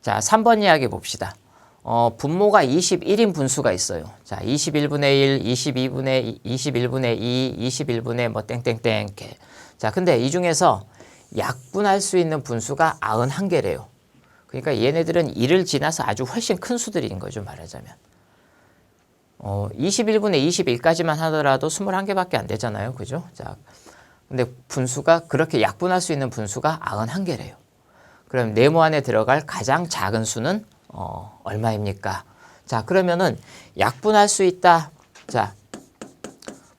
자, 3번 이야기 봅시다. 어, 분모가 21인 분수가 있어요. 자, 21분의 1, 22분의 2, 21분의 2, 21분의 뭐 땡땡땡. 자, 근데 이 중에서 약분할 수 있는 분수가 91개래요. 그러니까 얘네들은 1을 지나서 아주 훨씬 큰 수들인 거죠, 말하자면. 어, 21분의 21까지만 하더라도 21개밖에 안 되잖아요. 그죠? 자, 근데 분수가 그렇게 약분할 수 있는 분수가 91개래요. 그럼 네모 안에 들어갈 가장 작은 수는 어, 얼마입니까? 자, 그러면은 약분할 수 있다. 자,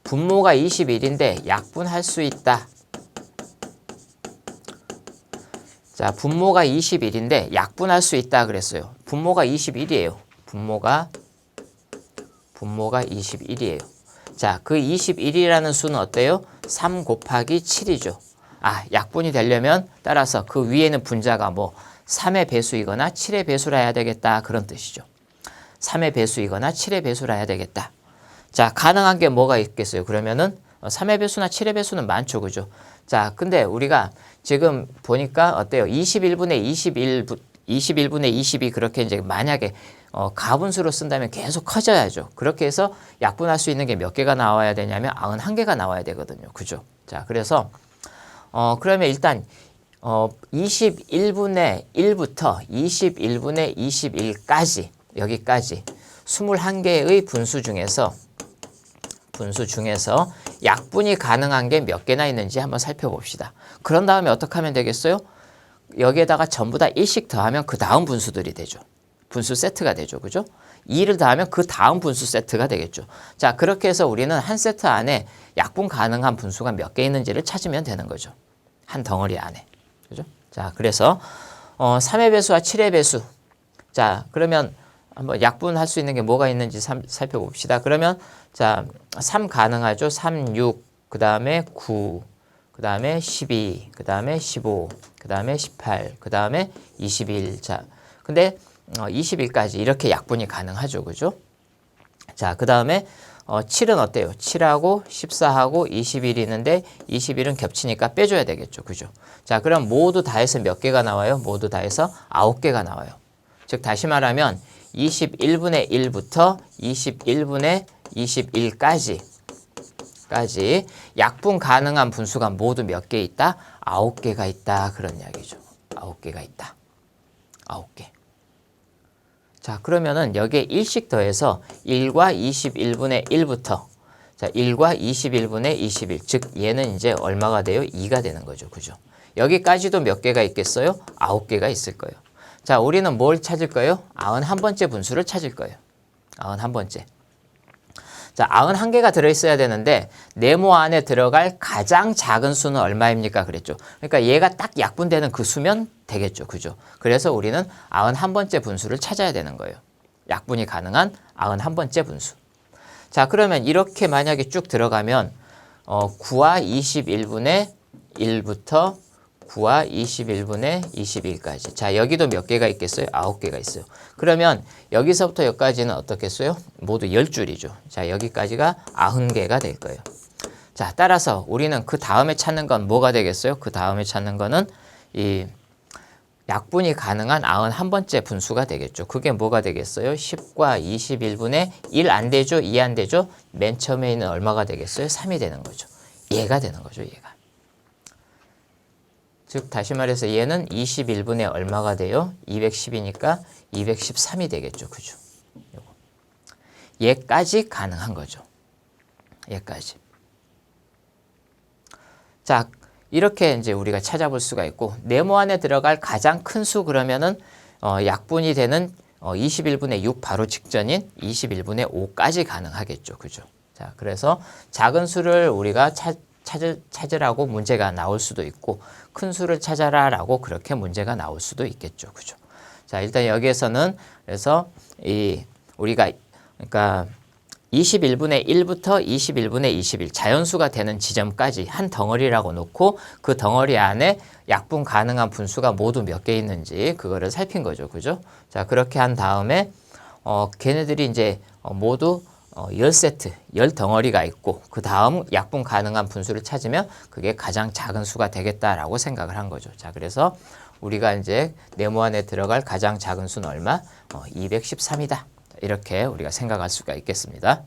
분모가 21인데 약분할 수 있다. 자, 분모가 21인데 약분할 수 있다 그랬어요. 분모가 21이에요. 분모가 분모가 21이에요. 자, 그 21이라는 수는 어때요? 3 곱하기 7이죠. 아, 약분이 되려면 따라서 그 위에는 분자가 뭐 3의 배수이거나 7의 배수라 해야 되겠다. 그런 뜻이죠. 3의 배수이거나 7의 배수라 해야 되겠다. 자, 가능한 게 뭐가 있겠어요? 그러면은 3의 배수나 7의 배수는 많죠. 그죠? 자, 근데 우리가 지금 보니까 어때요? 21분의 21, 21분의 22 그렇게 이제 만약에 어, 가분수로 쓴다면 계속 커져야죠. 그렇게 해서 약분할 수 있는 게 몇 개가 나와야 되냐면 91개가 나와야 되거든요. 그죠? 자, 그래서 어, 그러면 일단 어, 21분의 1부터 21분의 21까지 여기까지 21개의 분수 중에서 분수 중에서 약분이 가능한 게 몇 개나 있는지 한번 살펴봅시다. 그런 다음에 어떻게 하면 되겠어요? 여기에다가 전부 다 1씩 더하면 그 다음 분수들이 되죠. 분수 세트가 되죠. 그죠? 2를 더하면 그 다음 분수 세트가 되겠죠. 자, 그렇게 해서 우리는 한 세트 안에 약분 가능한 분수가 몇 개 있는지를 찾으면 되는 거죠. 한 덩어리 안에. 그죠? 자, 그래서 어, 3의 배수와 7의 배수. 자, 그러면 한번 약분할 수 있는 게 뭐가 있는지 삼, 살펴봅시다. 그러면 자, 3 가능하죠. 3, 6, 그 다음에 9, 그 다음에 12, 그 다음에 15, 그 다음에 18, 그 다음에 21. 자, 근데 어, 20일까지 이렇게 약분이 가능하죠. 그죠? 자, 그 다음에 어, 7은 어때요? 7하고 14하고 21이 있는데 21은 겹치니까 빼줘야 되겠죠. 그죠? 자, 그럼 모두 다 해서 몇 개가 나와요? 모두 다 해서 9개가 나와요. 즉, 다시 말하면 21분의 1부터 21분의 21까지 까지 약분 가능한 분수가 모두 몇 개 있다? 9개가 있다. 그런 이야기죠. 9개가 있다. 9개. 자, 그러면은 여기에 1씩 더해서 1과 21분의 1부터 자, 1과 21분의 21. 즉 얘는 이제 얼마가 돼요? 2가 되는 거죠. 그죠? 여기까지도 몇 개가 있겠어요? 9개가 있을 거예요. 자, 우리는 뭘 찾을 거예요? 91번째 분수를 찾을 거예요. 91번째. 자, 91개가 들어있어야 되는데 네모 안에 들어갈 가장 작은 수는 얼마입니까? 그랬죠. 그러니까 얘가 딱 약분되는 그 수면 되겠죠. 그죠? 그래서 우리는 91번째 분수를 찾아야 되는 거예요. 약분이 가능한 91번째 분수. 자, 그러면 이렇게 만약에 쭉 들어가면 어, 9와 21분의 1부터 9와 21분의 21까지. 자, 여기도 몇 개가 있겠어요? 9개가 있어요. 그러면 여기서부터 여기까지는 어떻겠어요? 모두 10줄이죠. 자, 여기까지가 90개가 될 거예요. 자, 따라서 우리는 그 다음에 찾는 건 뭐가 되겠어요? 그 다음에 찾는 거는 이 약분이 가능한 91번째 분수가 되겠죠. 그게 뭐가 되겠어요? 10과 21분의 1 안 되죠? 2 안 되죠? 맨 처음에 있는 얼마가 되겠어요? 3이 되는 거죠. 얘가 되는 거죠, 얘가. 즉 다시 말해서 얘는 21분의 얼마가 돼요? 210이니까 213이 되겠죠. 그죠? 요거. 얘까지 가능한 거죠. 얘까지. 자, 이렇게 이제 우리가 찾아볼 수가 있고 네모 안에 들어갈 가장 큰 수 그러면은 어, 약분이 되는 어, 21분의 6 바로 직전인 21분의 5까지 가능하겠죠. 그죠? 자, 그래서 작은 수를 우리가 찾, 찾을, 찾으라고 문제가 나올 수도 있고 큰 수를 찾아라라고 그렇게 문제가 나올 수도 있겠죠. 그죠? 자, 일단 여기에서는 그래서 이 우리가 그러니까 21분의 1부터 21분의 21 자연수가 되는 지점까지 한 덩어리라고 놓고 그 덩어리 안에 약분 가능한 분수가 모두 몇 개 있는지 그거를 살핀 거죠. 그죠? 자, 그렇게 한 다음에 어 걔네들이 이제 어, 모두 어, 10세트, 10덩어리가 있고 그 다음 약분 가능한 분수를 찾으면 그게 가장 작은 수가 되겠다라고 생각을 한 거죠. 자, 그래서 우리가 이제 네모 안에 들어갈 가장 작은 수는 얼마? 어, 213이다. 이렇게 우리가 생각할 수가 있겠습니다.